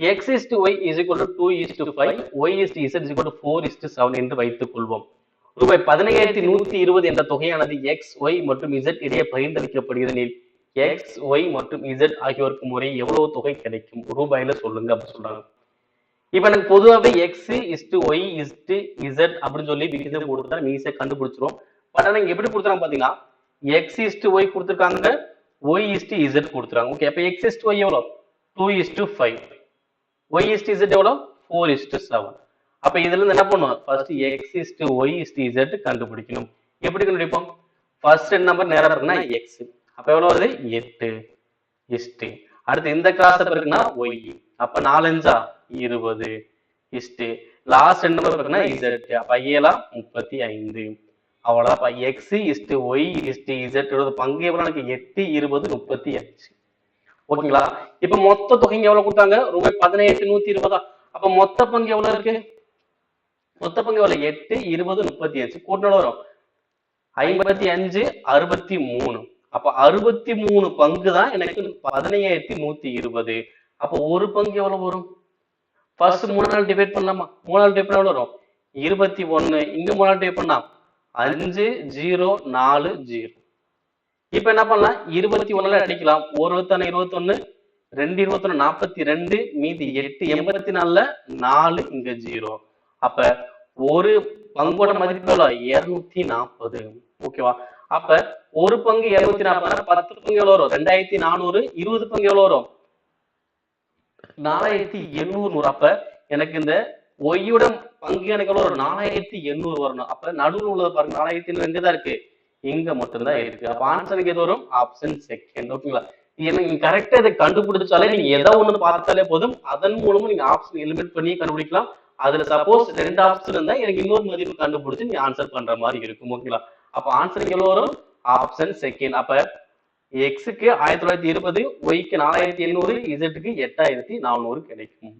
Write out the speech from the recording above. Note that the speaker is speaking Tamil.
X is to Y is equal to two is to five Y is to Z is equal to four is to seven என்று வைத்துக் கொள்வோம் ரூபாய் பதினையாயிரத்தி நூத்தி இருபது என்ற தொகையானது எக்ஸ் ஒய் மற்றும் இசட் இடையே பகிர்ந்தளிக்கப்படுகிறது எக்ஸ் ஒய் மற்றும் இசட் ஆகியோருக்கு முறை எவ்வளவு தொகை கிடைக்கும் ரூபாயில சொல்லுங்க அப்படின்னு சொல்றாங்க இப்ப எனக்கு பொதுவாகவே X is to Y is to Z அப்படின்னு சொல்லி விகிதம் கொடுத்தா ஈஸியா கண்டுபிடிச்சிரும் பட் ஆனா இங்க எப்படி கொடுத்துறாங்க பாத்தீங்கன்னா எக்ஸ் இஸ்டு ஒய் கொடுத்துருக்காங்க ஒய் இஸ்டு இசட் கொடுத்துருக்காங்க ஓகே அப்ப எக்ஸ் இஸ்டு ஒய் எவ்வளோ two is to five Y is to Z எவ்வளோ ஃபோர் இஸ்டு செவன் அப்ப இதுல இருந்து என்ன பண்ணுவோம் first X is to Y is to Z கண்டுபிடிக்கணும். எப்படி கண்டுபிடிப்போம்? ஃபர்ஸ்ட் நம்பர் நேரம் இருக்குன்னா எக்ஸ் அப்ப எவ்வளவு வருது? எட்டு. இஸ்டு அடுத்து இந்த கிளாஸ் இருக்குன்னா ஒய் அப்ப நாலஞ்சா? இருபது. இஸ்டு லாஸ்ட் ரெண்டு நம்பர் இருக்குன்னா இசட் அப்ப ஐயலாம் முப்பத்தி ஐந்து. அவ்வளோதான் அப்ப X is to Y is to Z பங்கு எவ்வளவு எனக்கு எட்டு இருபது முப்பத்தி அஞ்சு. ஓகேங்களா? இப்ப மொத்த தொகைங்க எவ்வளவு கொடுத்தாங்க? ரூபாய் பதினெட்டு நூத்தி இருபதா? அப்ப மொத்த பங்கு எவ்வளவு இருக்கு? மொத்த பங்கு எவ்வளவு? எட்டு இருபது முப்பத்தி அஞ்சு. கூட்டினோட வரும். ஐம்பத்தி அஞ்சு அறுபத்தி மூணு. அப்ப அறுபத்தி மூணு பங்கு தான் எனக்கு பதினையாயிரத்தி நூத்தி இருபது. அப்ப ஒரு பங்கு எவ்வளவு வரும்? ஃபர்ஸ்ட் மூணு நாள் டிவைட் பண்ணலாமா? மூணு நாள் டிவைட் பண்ண எவ்வளவு வரும்? இருபத்தி ஒண்ணு. இங்க மூணு நாள் டிவைட் பண்ணா அஞ்சு ஜீரோ நாலு ஜீரோ. இப்ப என்ன பண்ணலாம்? இருபத்தி ஒண்ணுல அடிக்கலாம். ஒரு இருபத்தி இருபத்தொன்னு ரெண்டு இருபத்தொன்னு நாற்பத்தி ரெண்டு மீதி எட்டு எண்பத்தி நாலுல நாலு இங்க ஜீரோ. அப்ப ஒரு பங்கோட மதிப்பு இருநூத்தி நாற்பது ஓகேவா? அப்ப ஒரு பங்கு இருநூத்தி நாற்பது பத்து பங்கு எவ்வளவு வரும்? ரெண்டாயிரத்தி நானூறு இருபது பங்கு எவ்வளவு வரும்? நாலாயிரத்தி எண்ணூறு. நூறு அப்ப எனக்கு இந்த ஒய்யோட பங்கு எனக்கு எவ்வளவு வரும்? நாலாயிரத்தி எண்ணூறு வரணும். அப்ப நடுவில் உள்ளது பாருங்க. நாலாயிரத்தி எண்ணூறு எங்கதான் இருக்கு? இங்க மட்டும்தான் இருக்கு. அப்ப ஆன்சருக்கு எது வரும் ஆப்ஷன் செகண்ட் ஓகேங்களா இது நீங்க கரெக்டா இதை கண்டுபிடிச்சாலே நீங்க எதை ஒண்ணு பார்த்தாலே போதும். அதன் மூலமா நீங்க ஆப்ஷன் எலிமினேட் பண்ணி கண்டுபிடிக்கலாம். அதுல சப்போஸ் ரெண்டு ஆப்ஷன் இருந்தா எனக்கு இன்னொரு மதிப்பு கண்டுபிடிச்சு நீங்க ஆன்சர் பண்ற மாதிரி இருக்கும். ஓகேங்களா அப்ப ஆன்சருக்கு எவ்வளவு வரும் ஆப்ஷன் செகண்ட் அப்ப எக்ஸுக்கு ஆயிரத்தி தொள்ளாயிரத்தி இருபது ஒய்க்கு நாலாயிரத்தி எண்ணூறு இசட்டுக்கு எட்டாயிரத்தி நானூறு கிடைக்கும்.